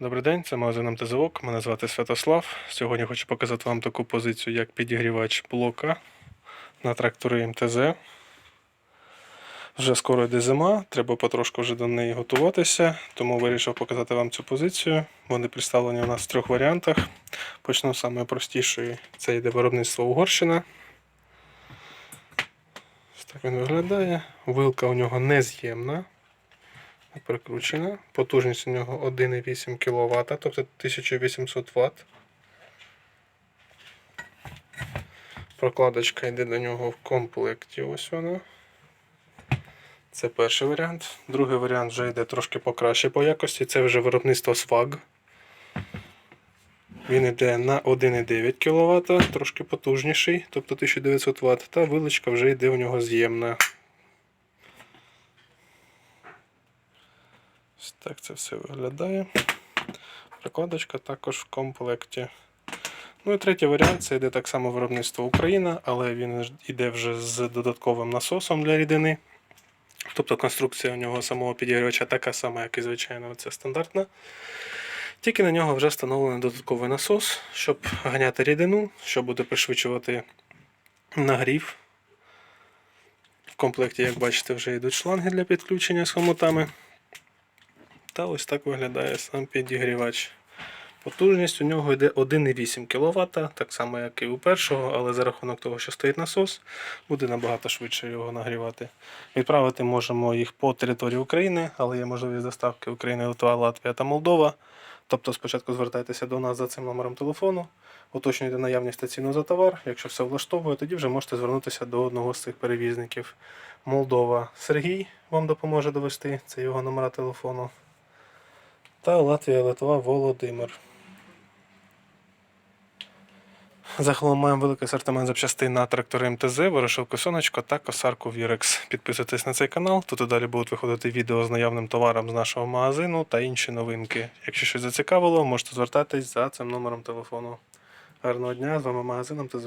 Добрий день, це магазин МТЗОК. Мене звати Святослав. Сьогодні хочу показати вам таку позицію, як підігрівач блока на трактори МТЗ. Вже скоро йде зима, треба потрошку вже до неї готуватися, тому вирішив показати вам цю позицію. Вони представлені у нас в трьох варіантах. Почну з самої простішої. Це йде виробництво Угорщина. Ось так він виглядає. Вилка у нього нез'ємна прикручена. Потужність у нього 1,8 кВт, тобто 1800 Вт. Прокладочка йде до нього в комплекті. Ось вона. Це перший варіант. Другий варіант вже йде трошки покраще по якості. Це вже виробництво SWAG. Він йде на 1,9 кВт, трошки потужніший, тобто 1900 Вт, та виличка вже йде у нього з'ємна. Ось так це все виглядає. Прикладочка також в комплекті. Ну і третій варіант це йде так само виробництво Україна, але він йде вже з додатковим насосом для рідини. Тобто конструкція у нього самого підігрівача така сама, як і звичайно, це стандартна. Тільки на нього вже встановлений додатковий насос, щоб ганяти рідину, що буде пришвидшувати нагрів. В комплекті, як бачите, вже йдуть шланги для підключення з хомутами. Та ось так виглядає сам підігрівач. Потужність у нього йде 1,8 кВт, так само як і у першого, але за рахунок того, що стоїть насос, буде набагато швидше його нагрівати. Відправити можемо їх по території України, але є можливість доставки України, Литва, Латвія та Молдова. Тобто спочатку звертайтеся до нас за цим номером телефону, уточнюйте наявність та ціну за товар. Якщо все влаштовує, тоді вже можете звернутися до одного з цих перевізників. Молдова Сергій вам допоможе довести, це його номера телефону. Та Латвія, Литва, Володимир. Загалом маємо великий асортимент запчастин на трактори МТЗ, ворошилку сонечко та косарку Вірекс. Підписуйтесь на цей канал, тут і далі будуть виходити відео з наявним товаром з нашого магазину та інші новинки. Якщо щось зацікавило, можете звертатись за цим номером телефону. Гарного дня, з вами магазин МТЗ.